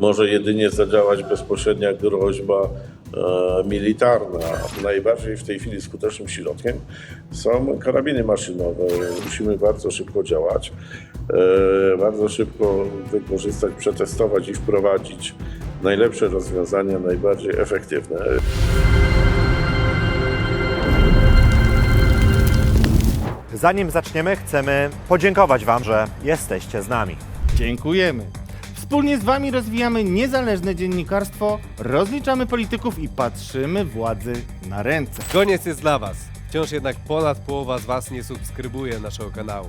może jedynie zadziałać bezpośrednia groźba e, militarna. Najbardziej w tej chwili skutecznym środkiem są karabiny maszynowe. Musimy bardzo szybko działać, e, bardzo szybko wykorzystać, przetestować i wprowadzić najlepsze rozwiązania, najbardziej efektywne. Zanim zaczniemy, chcemy podziękować Wam, że jesteście z nami. Dziękujemy. Wspólnie z Wami rozwijamy niezależne dziennikarstwo, rozliczamy polityków i patrzymy władzy na ręce. Koniec jest dla Was. Wciąż jednak ponad połowa z Was nie subskrybuje naszego kanału.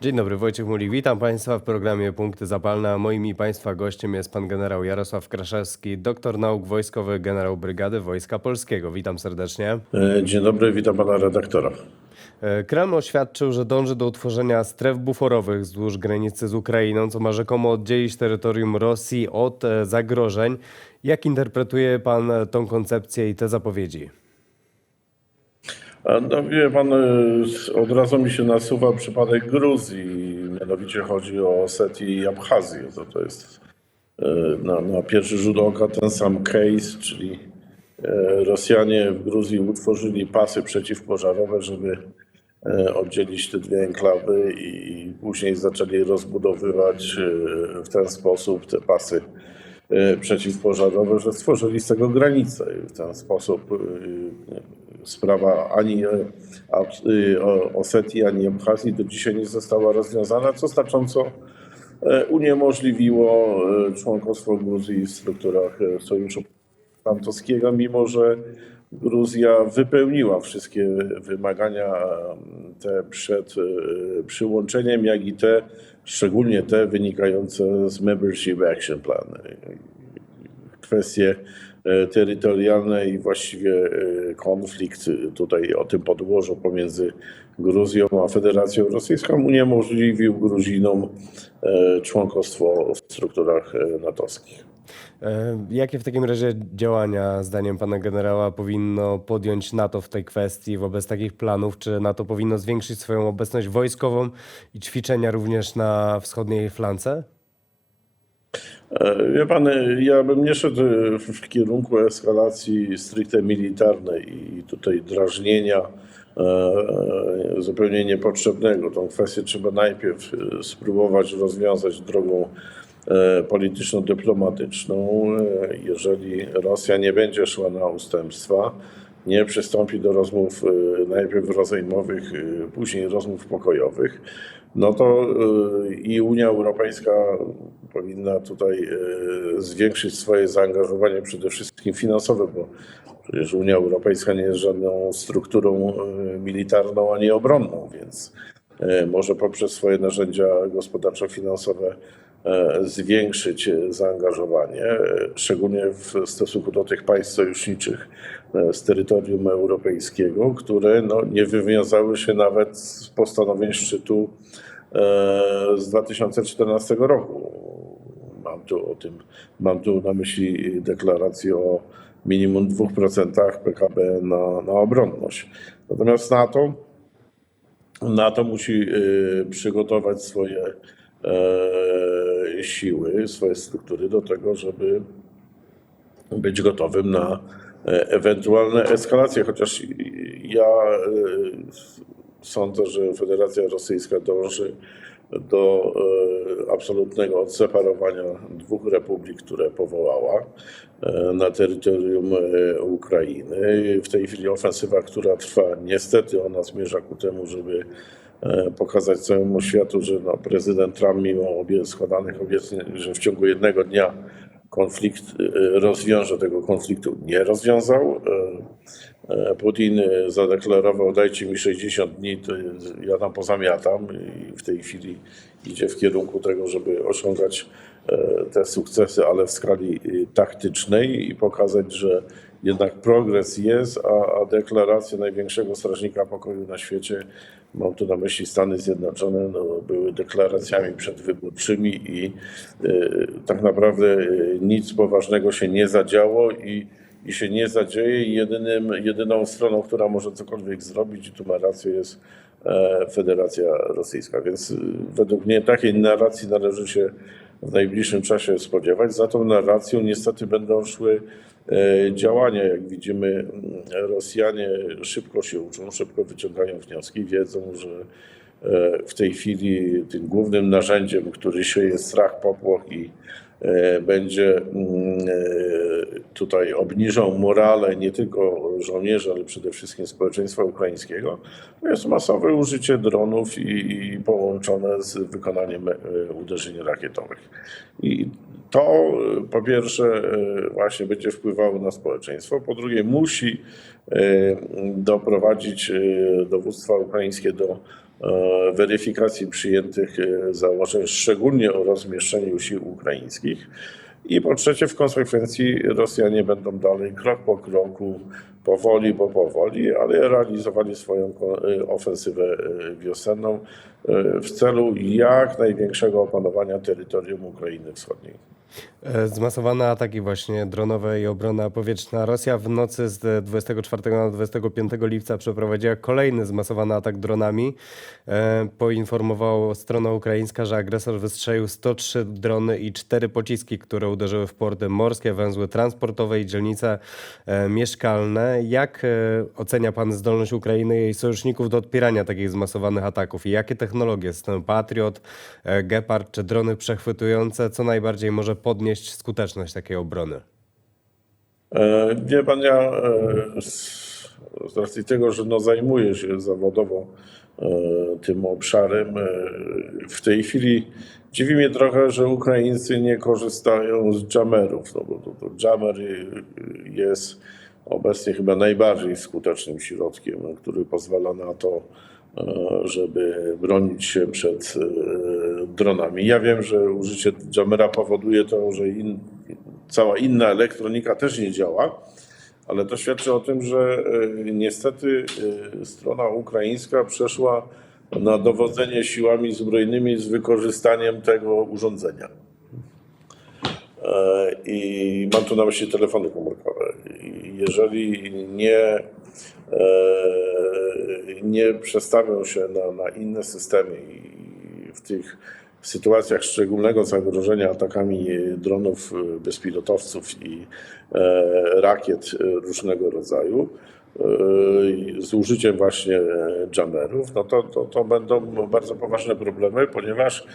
Dzień dobry, Wojciech Mulik. Witam Państwa w programie Punkty Zapalne. Moim i Państwa gościem jest pan generał Jarosław Kraszewski, doktor nauk wojskowych, generał Brygady Wojska Polskiego. Witam serdecznie. E, Dzień dobry, witam pana redaktora. E, Kreml oświadczył, że dąży do utworzenia stref buforowych wzdłuż granicy z Ukrainą, co ma rzekomo oddzielić terytorium Rosji od e, zagrożeń. Jak interpretuje pan tą koncepcję i te zapowiedzi? No wie pan, y, od razu mi się nasuwa przypadek Gruzji, mianowicie chodzi o Osetię i Abchazję. To, to jest y, na, na pierwszy rzut oka ten sam case, czyli y, Rosjanie w Gruzji utworzyli pasy przeciwpożarowe, żeby oddzielić te dwie enklawy i, później zaczęli rozbudowywać w ten sposób te pasy przeciwpożarowe, że stworzyli z tego granicę. W ten sposób sprawa ani e, y, Osetii, ani Abchazji do dzisiaj nie została rozwiązana, co znacząco e, uniemożliwiło e, członkostwo Gruzji w strukturach Sojuszu Natowskiego, mimo że Gruzja wypełniła wszystkie wymagania te przed przyłączeniem, jak i te, szczególnie te wynikające z Membership Action Plan. Kwestie terytorialne i właściwie e, konflikt e, tutaj o tym podłożu pomiędzy Gruzją a Federacją Rosyjską uniemożliwił Gruzinom e, członkostwo w strukturach e, natowskich. E, Jakie w takim razie działania, zdaniem pana generała, powinno podjąć NATO w tej kwestii wobec takich planów? Czy NATO powinno zwiększyć swoją obecność wojskową i ćwiczenia również na wschodniej flance? E, Wie pan, ja bym nie szedł w, kierunku eskalacji stricte militarnej i tutaj drażnienia e, e, zupełnie niepotrzebnego. Tą kwestię trzeba najpierw spróbować rozwiązać drogą polityczno-dyplomatyczną. Jeżeli Rosja nie będzie szła na ustępstwa, nie przystąpi do rozmów najpierw rozejmowych, później rozmów pokojowych, no to i Unia Europejska powinna tutaj e, zwiększyć swoje zaangażowanie przede wszystkim finansowe, bo przecież Unia Europejska nie jest żadną strukturą e, militarną ani obronną, więc e, może poprzez swoje narzędzia gospodarczo-finansowe zwiększyć zaangażowanie, szczególnie w stosunku do tych państw sojuszniczych z terytorium europejskiego, które no, nie wywiązały się nawet z postanowień szczytu z 2014 roku. Mam tu o tym, mam tu na myśli deklarację o minimum 2% PKB na, na obronność. Natomiast NATO, NATO musi y, przygotować swoje e, siły, swoje struktury do tego, żeby być gotowym na e, ewentualne eskalacje, chociaż ja sądzę, że Federacja Rosyjska dąży do e, absolutnego odseparowania dwóch republik, które powołała e, na terytorium e, Ukrainy. W tej chwili ofensywa, która trwa, niestety ona zmierza ku temu, żeby pokazać całemu światu, że no, prezydent Trump mimo obie składanych obietnic, że w ciągu jednego dnia konflikt rozwiąże tego konfliktu, nie rozwiązał. E, Putin e, zadeklarował, dajcie mi 60 dni, to ja tam pozamiatam i w tej chwili idzie w kierunku tego, żeby osiągać e, te sukcesy, ale w skali taktycznej i pokazać, że jednak progres jest, a, a deklaracja największego strażnika pokoju na świecie, mam tu na myśli Stany Zjednoczone, no, były deklaracjami przedwyborczymi i y, tak naprawdę nic poważnego się nie zadziało i, i się nie zadzieje. I Jedynym, jedyną stroną, która może cokolwiek zrobić, i tu ma rację, jest e, Federacja Rosyjska. Więc y, według mnie takiej narracji należy się w najbliższym czasie spodziewać. Za tą narracją niestety będą szły e, działania. Jak widzimy, mm, Rosjanie szybko się uczą, szybko wyciągają wnioski, wiedzą, że w tej chwili tym głównym narzędziem, który sieje strach, popłoch i e, będzie mm, e, tutaj obniżał morale nie tylko żołnierzy, ale przede wszystkim społeczeństwa ukraińskiego, to jest masowe użycie dronów i, i połączone z wykonaniem e, uderzeń rakietowych. I to e, po pierwsze e, właśnie będzie wpływało na społeczeństwo, po drugie musi e, doprowadzić e, dowództwo ukraińskie do e, weryfikacji przyjętych e, założeń, szczególnie o rozmieszczeniu sił ukraińskich. I po trzecie, w konsekwencji Rosjanie będą dalej krok po kroku, powoli, bo powoli, ale realizowali swoją e, ofensywę e, wiosenną e, w celu jak największego opanowania terytorium Ukrainy Wschodniej. Zmasowane ataki właśnie dronowe i obrona powietrzna. Rosja w nocy z 24 na 25 lipca przeprowadziła kolejny zmasowany atak dronami. Poinformowała strona ukraińska, że agresor wystrzelił 103 drony i 4 pociski, które uderzyły w porty morskie, węzły transportowe i dzielnice mieszkalne. Jak e, ocenia pan zdolność Ukrainy i jej sojuszników do odpierania takich zmasowanych ataków? I jakie technologie, system Patriot, e, Gepard czy drony przechwytujące, co najbardziej może podnieść skuteczność takiej obrony? E, Wie pan, ja e, z, racji tego, że no zajmuję się zawodowo e, tym obszarem, e, w tej chwili dziwi mnie trochę, że Ukraińcy nie korzystają z jamerów, no bo to, to jammer jest obecnie chyba najbardziej skutecznym środkiem, który pozwala na to, e, żeby bronić się przed e, dronami. Ja wiem, że użycie jammera powoduje to, że in, cała inna elektronika też nie działa, ale to świadczy o tym, że e, niestety strona ukraińska przeszła na dowodzenie siłami zbrojnymi z wykorzystaniem tego urządzenia. I mam tu na myśli telefony komórkowe. Jeżeli nie, e, nie przestawią się na, na inne systemy i w tych sytuacjach szczególnego zagrożenia atakami dronów e, bezpilotowców i e, rakiet różnego rodzaju, z użyciem właśnie e, jammerów, no to, to, to będą bardzo poważne problemy, ponieważ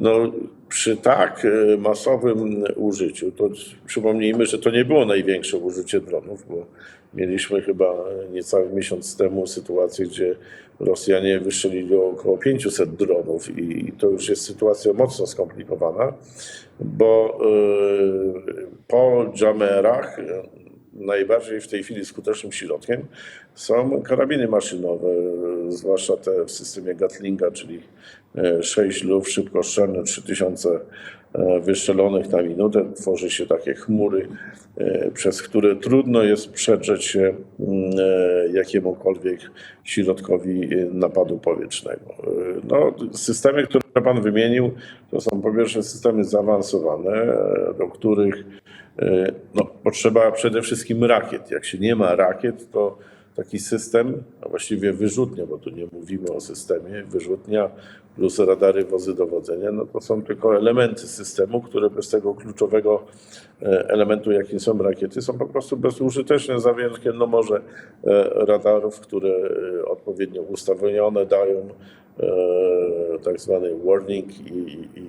no, przy tak e, masowym użyciu, to przypomnijmy, że to nie było największe użycie dronów, bo mieliśmy chyba niecały miesiąc temu sytuację, gdzie Rosjanie wystrzelili około 500 dronów i to już jest sytuacja mocno skomplikowana, bo e, po jammerach e, najbardziej w tej chwili skutecznym środkiem są karabiny maszynowe, zwłaszcza te w systemie Gatlinga, czyli 6 luf szybkostrzelne, 3000 e, wystrzelonych na minutę. Tworzy się takie chmury, e, przez które trudno jest przedrzeć się e, jakiemukolwiek środkowi e, napadu powietrznego. E, No, systemy, które Pan wymienił, to są po pierwsze systemy zaawansowane, e, do których e, no, potrzeba przede wszystkim rakiet. Jak się nie ma rakiet, to taki system, a właściwie wyrzutnia, bo tu nie mówimy o systemie, wyrzutnia plus radary wozy dowodzenia, no to są tylko elementy systemu, które bez tego kluczowego e, elementu, jakim są rakiety, są po prostu bezużyteczne, za no może e, radarów, które e, odpowiednio ustawione dają e, tak zwany warning i, i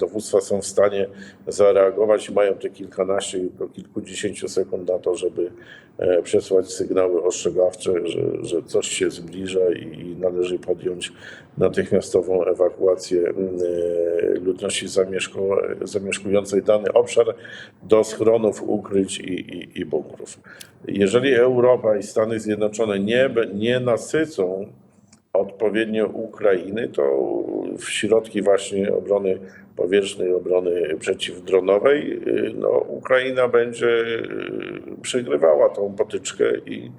dowództwa są w stanie zareagować i mają te kilkanaście do kilkudziesięciu sekund na to, żeby e, przesłać sygnały ostrzegawcze, że, że coś się zbliża i należy podjąć natychmiastową ewakuację e, ludności zamieszku- zamieszkującej dany obszar do schronów, ukryć i, i, i bunkrów. Jeżeli Europa i Stany Zjednoczone nie, nie nasycą odpowiednio Ukrainy, to środki właśnie obrony powierzchnej obrony przeciwdronowej, y, no, Ukraina będzie y, przegrywała tą potyczkę i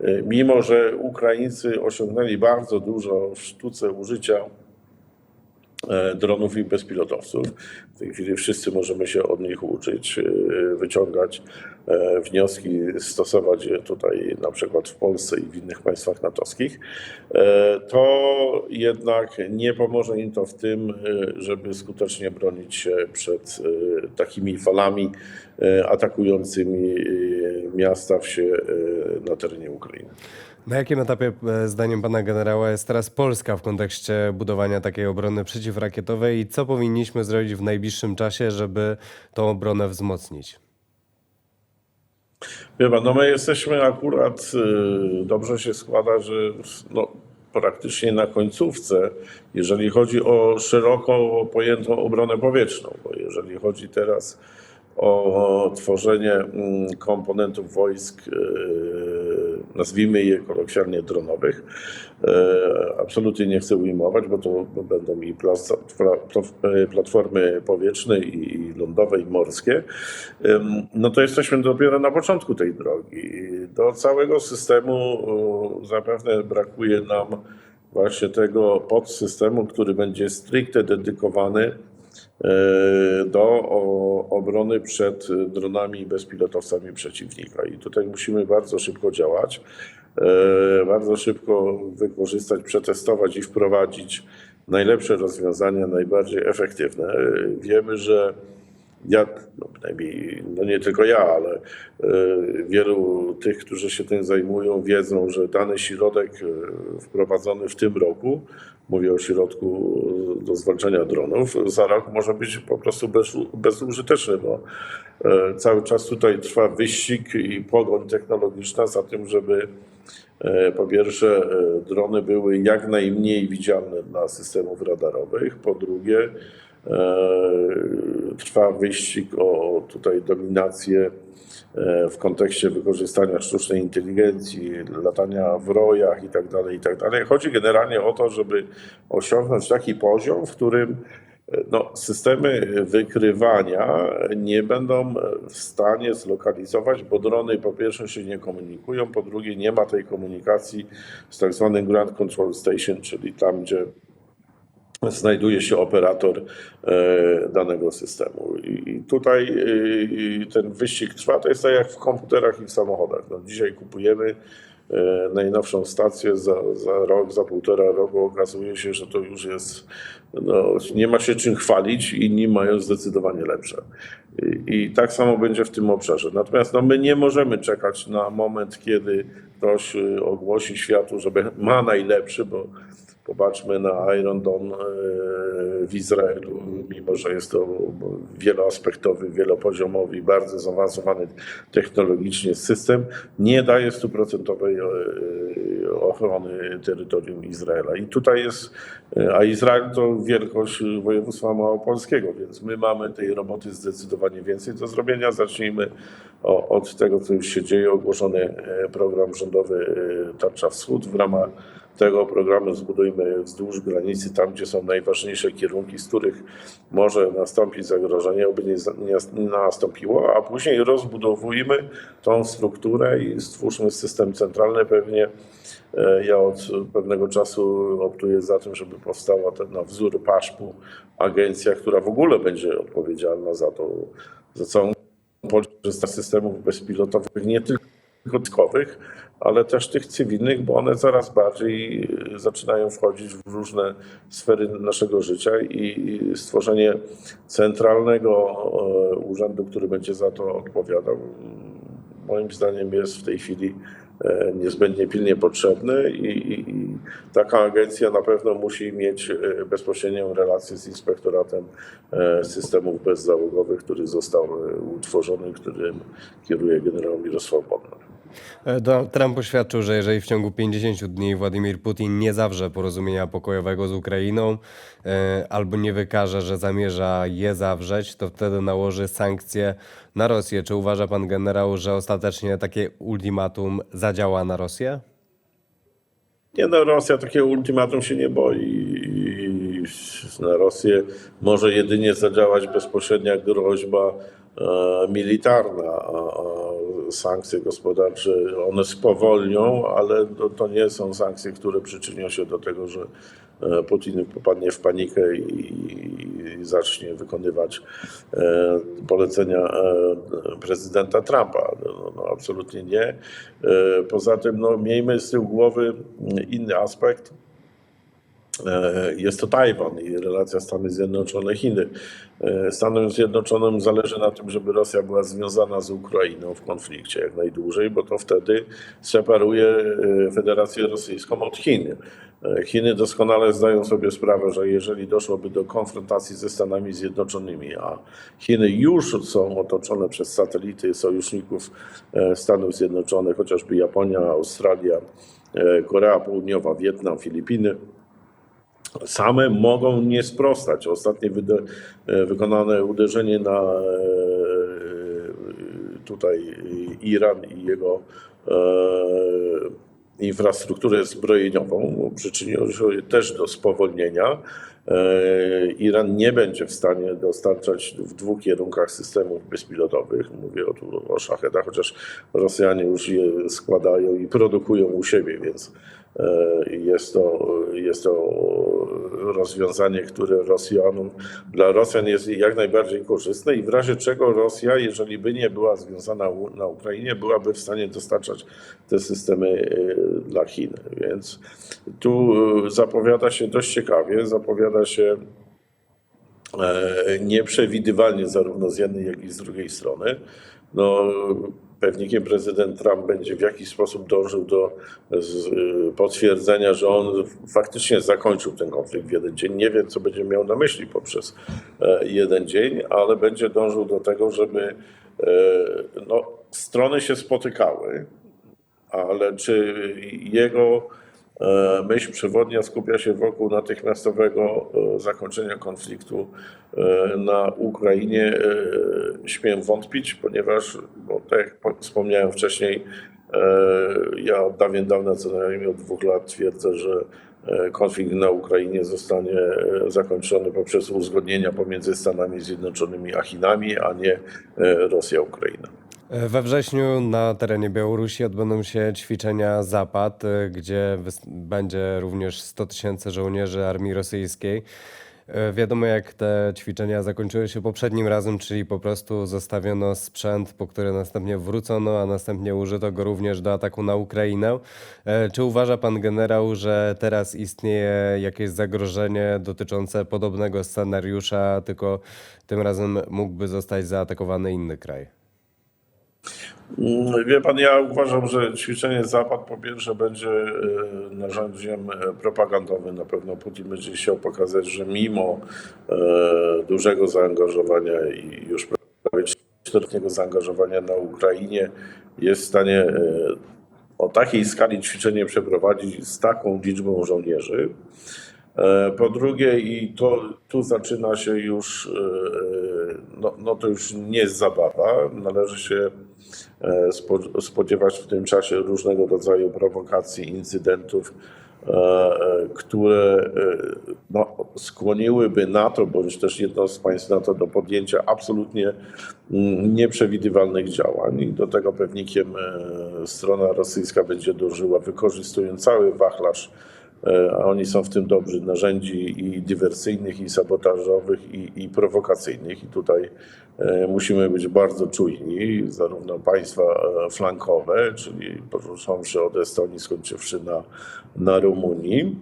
y, mimo, że Ukraińcy osiągnęli bardzo dużo w sztuce użycia dronów i bezpilotowców. W tej chwili wszyscy możemy się od nich uczyć, e, wyciągać e, wnioski, stosować je tutaj na przykład w Polsce i w innych państwach natowskich. E, To jednak nie pomoże im to w tym, e, żeby skutecznie bronić się przed e, takimi falami e, atakującymi e, miasta, wsie e, na terenie Ukrainy. Na jakim etapie, e, zdaniem pana generała, jest teraz Polska w kontekście budowania takiej obrony przeciwrakietowej i co powinniśmy zrobić w najbliższym czasie, żeby tą obronę wzmocnić? Wie pan, no my jesteśmy akurat, y, dobrze się składa, że no, praktycznie na końcówce, jeżeli chodzi o szeroko pojętą obronę powietrzną, bo jeżeli chodzi teraz o tworzenie mm, komponentów wojsk, y, nazwijmy je kolokwialnie dronowych, y, absolutnie nie chcę ujmować, bo to będą i platformy powietrzne i lądowe i morskie, no to jesteśmy dopiero na początku tej drogi. Do całego systemu zapewne brakuje nam właśnie tego podsystemu, który będzie stricte dedykowany do o- obrony przed dronami i bezpilotowcami przeciwnika. I tutaj musimy bardzo szybko działać, y, bardzo szybko wykorzystać, przetestować i wprowadzić najlepsze rozwiązania, najbardziej efektywne. Wiemy, że ja, no przynajmniej, no nie tylko ja, ale e, wielu tych, którzy się tym zajmują, wiedzą, że dany środek e, wprowadzony w tym roku, mówię o środku do zwalczania dronów, za rok może być po prostu bez, bezużyteczny, bo e, cały czas tutaj trwa wyścig i pogoń technologiczna za tym, żeby E, Po pierwsze, e, drony były jak najmniej widzialne dla systemów radarowych. Po drugie, e, trwa wyścig o tutaj dominację e, w kontekście wykorzystania sztucznej inteligencji, latania w rojach itd. itd. Chodzi generalnie o to, żeby osiągnąć taki poziom, w którym no, systemy wykrywania nie będą w stanie zlokalizować, bo drony po pierwsze się nie komunikują, po drugie nie ma tej komunikacji z tak zwanym Ground Control Station, czyli tam, gdzie znajduje się operator e, danego systemu. I tutaj e, ten wyścig trwa, to jest tak jak w komputerach i w samochodach. No, dzisiaj kupujemy e, najnowszą stację, za, za rok, za półtora roku okazuje się, że to już jest, no, nie ma się czym chwalić, inni mają zdecydowanie lepsze. I, I tak samo będzie w tym obszarze. Natomiast no, my nie możemy czekać na moment, kiedy ktoś ogłosi światu, że ma najlepszy, bo Popatrzmy na Iron Dome e, w Izraelu, mimo że jest to wieloaspektowy, wielopoziomowy bardzo zaawansowany technologicznie system, nie daje stuprocentowej e, ochrony terytorium Izraela. I tutaj jest, e, a Izrael to wielkość województwa małopolskiego, więc my mamy tej roboty zdecydowanie więcej do zrobienia. Zacznijmy od tego, co już się dzieje. Ogłoszony program rządowy Tarcza Wschód w ramach tego programu zbudujmy wzdłuż granicy, tam gdzie są najważniejsze kierunki, z których może nastąpić zagrożenie, aby nie, nie nastąpiło, a później rozbudowujmy tą strukturę i stwórzmy system centralny. Pewnie e, ja od pewnego czasu optuję za tym, żeby powstała ten na wzór paszpu agencja, która w ogóle będzie odpowiedzialna za to, za całą polskę systemów bezpilotowych, nie tylko wojskowych, ale też tych cywilnych, bo one coraz bardziej y, zaczynają wchodzić w różne sfery naszego życia i stworzenie centralnego e, urzędu, który będzie za to odpowiadał, moim zdaniem jest w tej chwili e, niezbędnie pilnie potrzebny i, i, i taka agencja na pewno musi mieć e, bezpośrednią relację z inspektoratem e, systemów bezzałogowych, który został e, utworzony, którym kieruje generał Mirosław Bodnar. E, Donald Trump oświadczył, że jeżeli w ciągu 50 dni Władimir Putin nie zawrze porozumienia pokojowego z Ukrainą e, albo nie wykaże, że zamierza je zawrzeć, to wtedy nałoży sankcje na Rosję. Czy uważa pan generał, że ostatecznie takie ultimatum zadziała na Rosję? Nie no, Rosja takiego ultimatum się nie boi. Na Rosję może jedynie zadziałać bezpośrednia groźba e, militarna. Sankcje gospodarcze, one spowolnią, ale to, to nie są sankcje, które przyczynią się do tego, że e, Putin popadnie w panikę i, zacznie wykonywać e, polecenia e, prezydenta Trumpa. No, no, absolutnie nie. Poza tym no, miejmy z tyłu głowy inny aspekt. E, Jest to Tajwan i relacja Stany Zjednoczone-Chiny. E, Stanom Zjednoczonym zależy na tym, żeby Rosja była związana z Ukrainą w konflikcie jak najdłużej, bo to wtedy separuje e, Federację Rosyjską od Chin. Chiny doskonale zdają sobie sprawę, że jeżeli doszłoby do konfrontacji ze Stanami Zjednoczonymi, a Chiny już są otoczone przez satelity sojuszników Stanów Zjednoczonych, chociażby Japonia, Australia, Korea Południowa, Wietnam, Filipiny, same mogą nie sprostać. Ostatnie e, wykonane uderzenie na e, tutaj Iran i jego e, infrastrukturę zbrojeniową przyczyniło się też do spowolnienia. E, Iran nie będzie w stanie dostarczać w dwóch kierunkach systemów bezpilotowych. Mówię o, tu o szachedach, chociaż Rosjanie już je składają i produkują u siebie, więc e, jest to, jest to rozwiązanie, które Rosjanom, dla Rosjan jest jak najbardziej korzystne i w razie czego Rosja, jeżeli by nie była związana na Ukrainie, byłaby w stanie dostarczać te systemy e, dla Chin. Więc tu e, zapowiada się dość ciekawie, zapowiada się e, nieprzewidywalnie zarówno z jednej, jak i z drugiej strony. No, pewnikiem prezydent Trump będzie w jakiś sposób dążył do z, y, potwierdzenia, że on faktycznie zakończył ten konflikt w jeden dzień. Nie wiem, co będzie miał na myśli poprzez e, jeden dzień, ale będzie dążył do tego, żeby e, no, strony się spotykały, ale czy jego myśl przewodnia skupia się wokół natychmiastowego e, zakończenia konfliktu e, na Ukrainie? E, Śmiem wątpić, ponieważ, bo tak jak po- wspomniałem wcześniej, e, ja od dawien dawna, co najmniej od dwóch lat twierdzę, że e, konflikt na Ukrainie zostanie e, zakończony poprzez uzgodnienia pomiędzy Stanami Zjednoczonymi a Chinami, a nie e, Rosja-Ukraina. We wrześniu na terenie Białorusi odbędą się ćwiczenia Zapad, y, gdzie będzie również 100 tysięcy żołnierzy armii rosyjskiej. Y, Wiadomo, jak te ćwiczenia zakończyły się poprzednim razem, czyli po prostu zostawiono sprzęt, po który następnie wrócono, a następnie użyto go również do ataku na Ukrainę. E, Czy uważa pan generał, że teraz istnieje jakieś zagrożenie dotyczące podobnego scenariusza, tylko tym razem mógłby zostać zaatakowany inny kraj? Mm, Wie pan, ja uważam, że ćwiczenie Zapad po pierwsze będzie e, narzędziem e, propagandowym. Na pewno Putin będzie chciał pokazać, że mimo e, dużego zaangażowania i już prawie czteroletniego zaangażowania na Ukrainie jest w stanie o takiej skali ćwiczenie przeprowadzić z taką liczbą żołnierzy. Po drugie, i to tu zaczyna się już, no, no to już nie jest zabawa. Należy się e, spo- spodziewać w tym czasie różnego rodzaju prowokacji, incydentów, e, e, które no, skłoniłyby NATO, bądź też jedno z państw NATO do podjęcia absolutnie mm, nieprzewidywalnych działań. I do tego pewnikiem strona rosyjska będzie dążyła, wykorzystując cały wachlarz a oni są w tym dobrzy, narzędzi i dywersyjnych, i sabotażowych, i, i prowokacyjnych. I tutaj e, musimy być bardzo czujni, zarówno państwa e, flankowe, czyli począwszy od Estonii, skończywszy na, na Rumunii.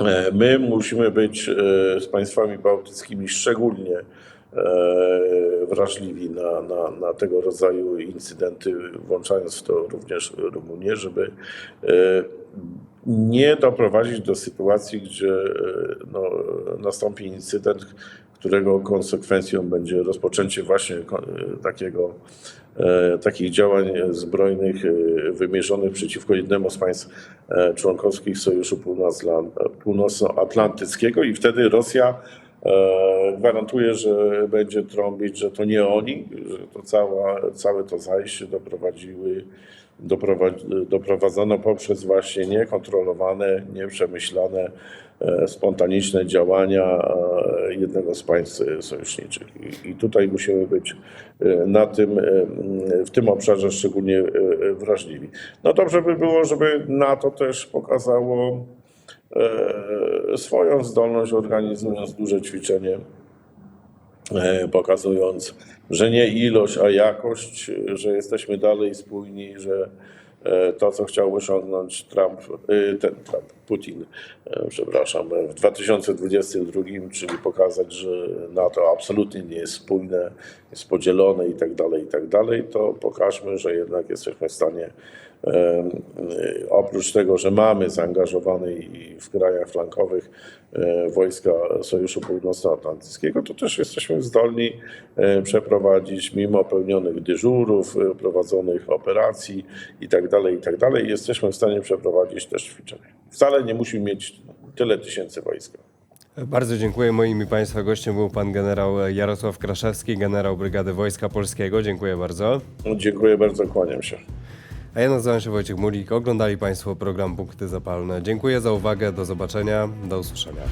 E, My musimy być e, z państwami bałtyckimi szczególnie e, wrażliwi na, na, na tego rodzaju incydenty, włączając w to również Rumunię, żeby e, nie doprowadzić do sytuacji, gdzie e, no, nastąpi incydent, którego konsekwencją będzie rozpoczęcie właśnie e, takiego, e, takich działań zbrojnych wymierzonych przeciwko jednemu z państw członkowskich Sojuszu Północno- Północnoatlantyckiego i wtedy Rosja gwarantuje, że będzie trąbić, że to nie oni, że to cała, całe to zajście doprowadziły doprowadzi- doprowadzono poprzez właśnie niekontrolowane, nieprzemyślane, e, spontaniczne działania e, jednego z państw sojuszniczych. I, tutaj musimy być e, na tym, w tym obszarze szczególnie wrażliwi. No dobrze by było, żeby NATO też pokazało swoją zdolność, organizując duże ćwiczenie pokazując, że nie ilość, a jakość, e, że jesteśmy dalej spójni, że e, to, co chciał osiągnąć Trump, e, ten Trump, Putin, e, przepraszam, e, w 2022, czyli pokazać, że NATO absolutnie nie jest spójne, jest podzielone i tak dalej, i tak dalej, to pokażmy, że jednak jesteśmy w stanie e, e, oprócz tego, że mamy zaangażowane i w krajach flankowych e, wojska Sojuszu Północnoatlantyckiego, to też jesteśmy zdolni e, przeprowadzić mimo pełnionych dyżurów, e, prowadzonych operacji i tak dalej, i tak jesteśmy w stanie przeprowadzić też ćwiczenia. Wcale nie musimy mieć tyle tysięcy wojska. Bardzo dziękuję. Moim i Państwa gościem był pan generał Jarosław Kraszewski, generał Brygady Wojska Polskiego. Dziękuję bardzo. Dziękuję bardzo, kłaniam się. A ja nazywam się Wojciech Mulik. Oglądali Państwo program Punkty Zapalne. Dziękuję za uwagę. Do zobaczenia. Do usłyszenia.